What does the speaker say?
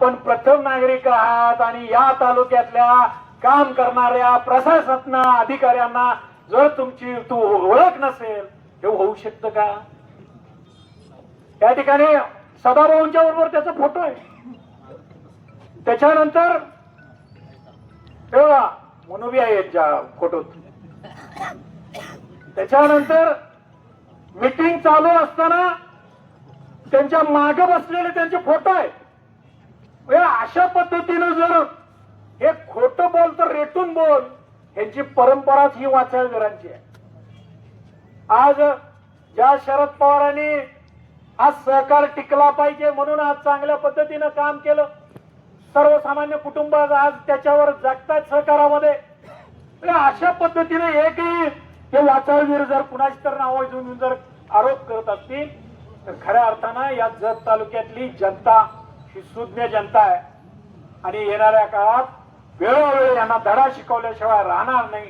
आपण प्रथम नागरिक आहात आणि या तालुक्यातल्या काम करणाऱ्या प्रशासना अधिकाऱ्यांना जर तुमची तू ओळख नसेल हे होऊ शकतं का? या ठिकाणी सदाभाऊंच्या बरोबर त्याचा फोटो आहे. त्याच्यानंतर तेव्हा मनोबी आहेत ज्या फोटोत त्याच्यानंतर मीटिंग चालू असताना त्यांच्या मागे बसलेले त्यांचे फोटो आहेत. अशा पद्धतीनं जर हे खोट बोल तर रेटून बोल ह्यांची परंपराच ही वाचाळवीरांची आहे. आज ज्या शरद पवारांनी आज सहकार टिकला पाहिजे म्हणून आज चांगल्या पद्धतीनं काम केलं सर्वसामान्य कुटुंब आज त्याच्यावर जगतात सहकारामध्ये अशा पद्धतीने एकही हे वाचाळवीर जर कुणाची तर नाव घेऊन जर आरोप करत असतील तर खऱ्या अर्थानं या जत तालुक्यातली जनता ही सुज्ञ जनता आहे. आणि येणाऱ्या काळात वेळोवेळी यांना धडा शिकवल्याशिवाय राहणार नाही.